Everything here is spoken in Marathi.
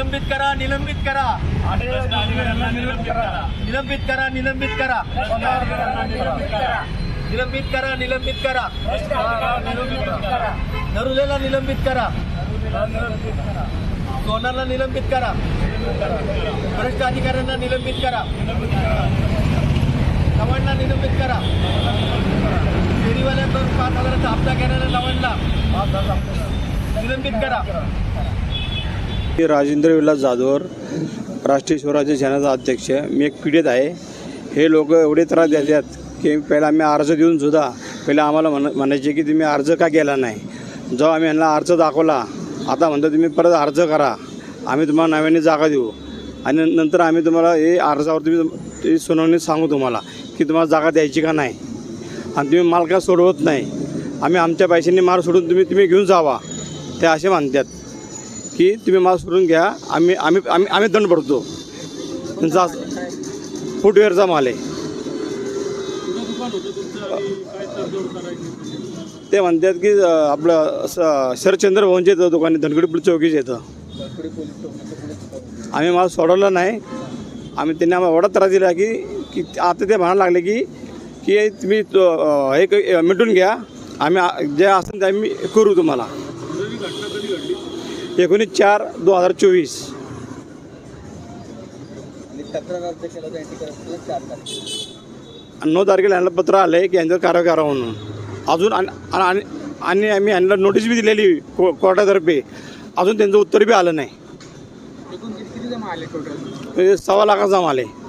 निलंबित करा निलंबित करा निलंबित करा निलंबित करा निलंबित करा निलंबित करा नरुलेला निलंबित करा सोनाला निलंबित करा भ्रष्ट अधिकाऱ्यांना निलंबित करा चव्हाणला निलंबित करा फेरीवाल्यांवर पाच हजाराचा हप्ता घेणाऱ्या चव्हाणला निलंबित करा मी राजेंद्र विलास जाधवर राष्ट्रीय स्वराज्य सेनाचा अध्यक्ष. मी एक पीडित आहे. हे लोक एवढे त्रास देतात की पहिला आम्ही अर्ज देऊन सुद्धा पहिला आम्हाला म्हण म्हणायचे की तुम्ही अर्ज का केला नाही? जेव्हा आम्ही यांना अर्ज दाखवला आता म्हणतो तुम्ही परत अर्ज करा. आम्ही तुम्हाला नव्याने जागा देऊ. आणि नंतर आम्ही तुम्हाला हे अर्जावर तुम्ही सुनावणी सांगू तुम्हाला की तुम्हाला जागा द्यायची का नाही. आणि तुम्ही माल का सोडवत नाही. आम्ही आमच्या पैशांनी माल सोडून तुम्ही तुम्ही घेऊन जावा. ते असे म्हणतात. की तुम्ही मास्क सोडून घ्या. आम्ही आम्ही आम्ही आम्ही दंड भरतो. त्यांचा फुटवेअरचा माल आहे. ते म्हणतात की आपलं स- शरदचंद्र भवनचे येतं दुकान आहे, धनगडीपूर चौकीचे येतं. आम्ही माल सोडवला नाही. आम्ही त्यांनी आम्हाला एवढा त्रास दिला की की आता ते म्हणायला लागले की की तुम्ही एक हे क- मिटून घ्या. आम्ही जे असेल ते आम्ही करू तुम्हाला. एकोणीस चार दोन हजार चोवीस. नऊ तारखेला यांना पत्र आलं आहे की यांच्यावर कारवाई करा म्हणून. अजून आणि आम्ही यांना नोटीस बी दिलेली को कोर्टातर्फे. अजून त्यांचं उत्तर बी आलं नाही. म्हणजे सव्वा लाखाचा माल आहे.